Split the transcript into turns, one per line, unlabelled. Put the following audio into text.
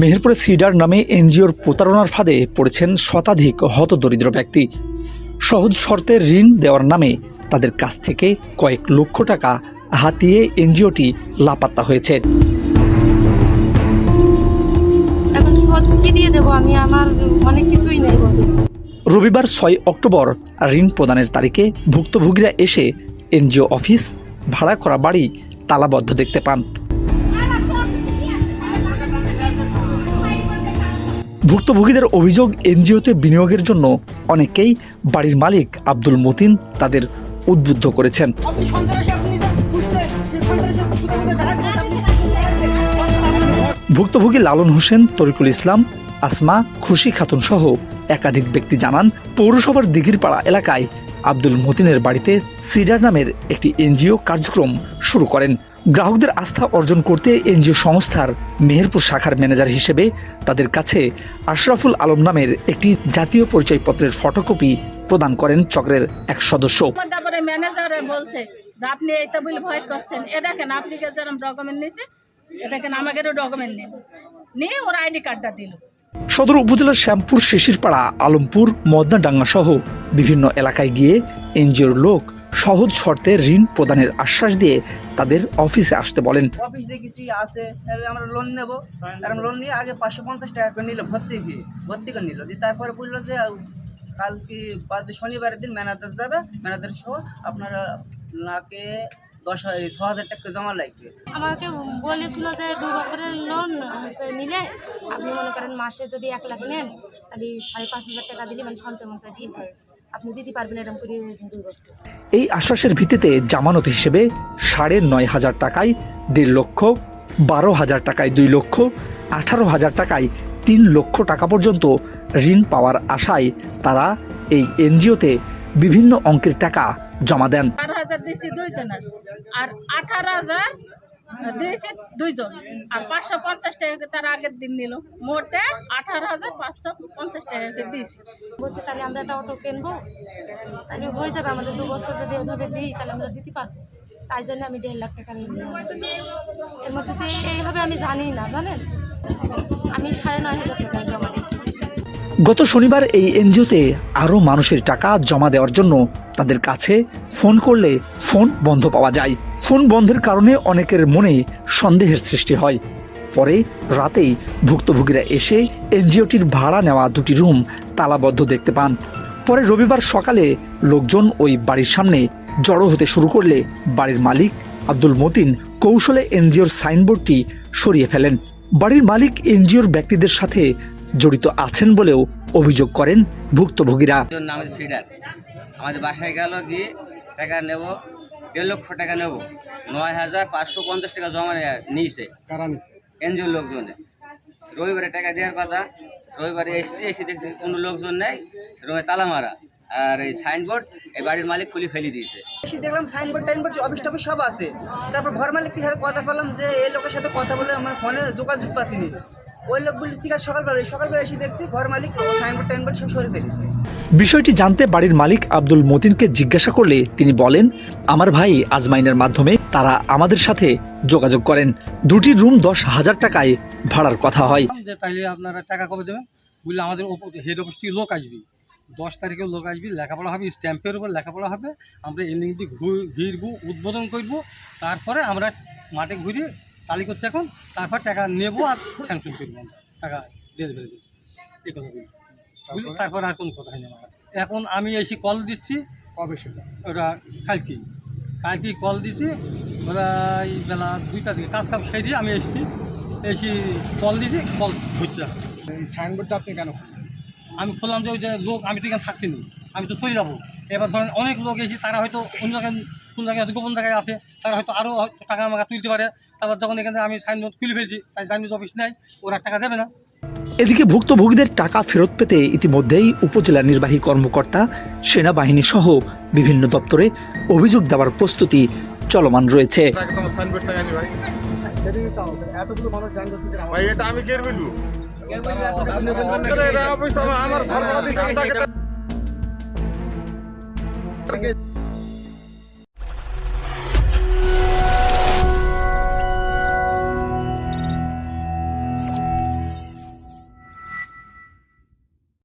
মেহেরপুরে cedar নামে এনজিওর প্রতারণার ফাঁদে পড়েছেন শতাধিক হতদরিদ্র ব্যক্তি। সহজ শর্তে ঋণ দেওয়ার নামে তাদের কাছ থেকে কয়েক লক্ষ টাকা হাতিয়ে এনজিওটি লাপাত্তা হয়েছে। রবিবার ছয় অক্টোবর ঋণ প্রদানের তারিখে ভুক্তভোগীরা এসে এনজিও অফিস ভাড়া করা বাড়ি তালাবদ্ধ দেখতে পান। ভুক্তভোগীদের অভিযোগ এনজিওতে বিনিয়োগের জন্য অনেকেই বাড়ির মালিক আব্দুল মতিন তাদের উদ্বুদ্ধ করেছেন। ভুক্তভোগী লালন হোসেন তরিকুল ইসলাম আসমা খুশি খাতুন সহ একাধিক ব্যক্তি জানান পৌরসভার দিঘিরপাড়া এলাকায় আব্দুল মতিনের বাড়িতে সিডার নামের একটি এনজিও কার্যক্রম শুরু করেন। গ্রাহকদের আস্থা অর্জন করতে এনজিও সংস্থার মেহেরপুর শাখার ম্যানেজার হিসেবে তাদের কাছে আশরাফুল আলম নামের একটি জাতীয় পরিচয়পত্রের ফটোকপি প্রদান করেন চক্রের এক সদস্য।
তারপরে ম্যানেজারে বলছে আপনি এইটা বলে ভয় করছেন। এ দেখেন আপনি যেরকম ডকুমেন্ট নিয়েছে এ দেখেন আমাদেরও ডকুমেন্ট নেন নিয়ে ওর আইডি কার্ডটা দিল।
সদর উপজেলার শ্যামপুর শিশিরপাড়া আলমপুর মদনাডাঙ্গা সহ বিভিন্ন এলাকায় গিয়ে এনজিওর লোক সহজ শর্তে ঋণ প্রদানের আশ্বাস দিয়ে তাদের অফিসে আসতে বলেন।
অফিস দেখেছি আছে। তাহলে আমরা লোন নেব। তার লোন নিয়ে আগে পাঁচশো পঞ্চাশ টাকা করে নিল ভর্তি ফি ভর্তি করে নিল। দিয়ে তারপরে বলল যে কালকে বাদ শনিবারের দিন ম্যানেজার যাবে। ম্যানেজার সহ আপনারা নাকে দশ হাজার ছ হাজার টাকা জমা লাগবে।
আমাকে বলেছিল যে দু বছরের লোন নিলে আপনি মনে করেন মাসে যদি এক লাখ নেন তাহলে সাড়ে পাঁচ হাজার টাকা দিলে মানে সঞ্চয় মঞ্চয় দিন আপনি দিতে পারবেন এরকম করে দুই বছর।
এই আশ্বাসের ভিত্তিতে জামানত হিসেবে সাড়ে নয় হাজার টাকায় দেড় লক্ষ বারো হাজার টাকায় দুই লক্ষ আঠারো হাজার টাকায় তিন লক্ষ টাকা পর্যন্ত ঋণ পাওয়ার আশায় তারা এই এনজিওতে বিভিন্ন অঙ্কের টাকা জমা দেন।
আর আঠারো হাজার দিয়েছি দুইজন। আর পাঁচশো পঞ্চাশ টাকা তার আগের দিন নিল। মোটে আঠারো হাজার পাঁচশো পঞ্চাশ টাকা দিয়েছি।
বলছে তাহলে আমরা একটা অটো কিনবো। তাহলে হয়ে যাবে আমাদের দু বছর যদি এভাবে দিই, তাহলে আমরা দিতে পারব। তাই জন্য আমি দেড় লাখ টাকা নিলাম। এর মধ্যে যে এইভাবে আমি জানি না, জানেন? আমি সাড়ে নয় হাজার টাকা জমা দিয়েছি।
গত শনিবার এই এনজিওতে আরও মানুষের টাকা জমা দেওয়ার জন্য তাদের কাছে ফোন করলে ফোন বন্ধ পাওয়া যায়। ফোন বন্ধের কারণে অনেকের মনে সন্দেহের সৃষ্টি হয়। পরে রাতেই ভুক্তভোগীরা এসে এনজিওটির ভাড়া নেওয়া দুটি রুম তালাবদ্ধ দেখতে পান। পরে রবিবার সকালে লোকজন ওই বাড়ির সামনে জড়ো হতে শুরু করলে বাড়ির মালিক আব্দুল মতিন কৌশলে এনজিওর সাইনবোর্ডটি সরিয়ে ফেলেন। বাড়ির মালিক এনজিওর ব্যক্তিদের সাথে জড়িত আছেন বলেও অভিযোগ করেন ভুক্তভোগীরা।
আমাদের সিডার আমাদের বাসায় গেল গিয়ে টাকা নেব দেড় লক্ষ টাকা নেব। নয় হাজার পাঁচশো পঞ্চাশ টাকা জমা নিয়েছে। এনজিওর লোকজনে। রবিবারে টাকা দেওয়ার কথা রবিবারে এসে এসে দেখছি কোনো লোকজন নেই রুমে তালা মারা। আর এই সাইনবোর্ড এই বাড়ির মালিক খুলে ফেলে দিয়েছে।
এসে দেখলাম সাইনবোর্ড টাইনবোর্ড অফিস টফিস সব আছে। তারপর ঘর মালিকের সাথে কথা বললাম যে এই লোকের সাথে কথা বলে আমার ফোনে যোগাযোগ পাচ্ছিনি ওই লোক বলছি ঠিক আছে সকালবেলা সকালবেলা এসে দেখছি ঘর মালিক সাইনবোর্ড টাইনবোর্ড সব সরে ফেলেছে।
বিষয়টি জানতে বাড়ির মালিক আব্দুল মতিনকে জিজ্ঞাসা করলে তিনি বলেন আমার ভাই আজমাইনের মাধ্যমে তারা আমাদের সাথে যোগাযোগ করেন। দুটি রুম দশ হাজার টাকায় ভাড়ার কথা হয়।
যে তাইলে আপনারা টাকা কবে দেবেন? বললে আমাদের হেড অফিস থেকে লোক আসবে। দশ তারিখেও লোক আসবে লেখাপড়া হবে স্ট্যাম্পের উপর লেখাপড়া হবে। আমরা এলিং দিয়ে ঘিরবো উদ্বোধন করব। তারপরে আমরা মাঠে ঘুরে তালি করতে এখন তারপর টাকা নেব আর স্যাংশন করব আমরা। টাকা দিয়ে দেবে এই কথা বলি। বুঝলি? তারপর? আর কোনো কথা হয়নি আমার। এখন আমি এসে কল দিচ্ছি। কবে সেটা? ওরা কালকে কালকে কল দিচ্ছি। ওরা এই বেলা দুইটা থেকে কাজ কাজ সেরে আমি এসেছি। এসে কল দিয়েছি কল হচ্ছে না।
সাইনবোর্ডটা আপনি কেন
আমি খুললাম যে ওই যে লোক আমি তো এখানে থাকছি না। আমি তো চলে যাব। এবার ধরেন অনেক লোক এসে তারা হয়তো অন্য জায়গায় কোন জায়গায় হয়তো গোপন জায়গায় আছে তারা হয়তো আরও টাকা আমাকে তুলতে পারে। তারপর যখন এখানে আমি সাইনবোর্ড খুলে ফেলছি তাই জানি অফিস নেই ওরা টাকা দেবে না।
এদিকে ভুক্তভোগীদের টাকা ফেরত পেতে ইতিমধ্যেই উপজেলা নির্বাহী কর্মকর্তা সেনাবাহিনী সহ বিভিন্ন দপ্তরে অভিযোগ দেওয়ার প্রস্তুতি চলমান রয়েছে।
আমার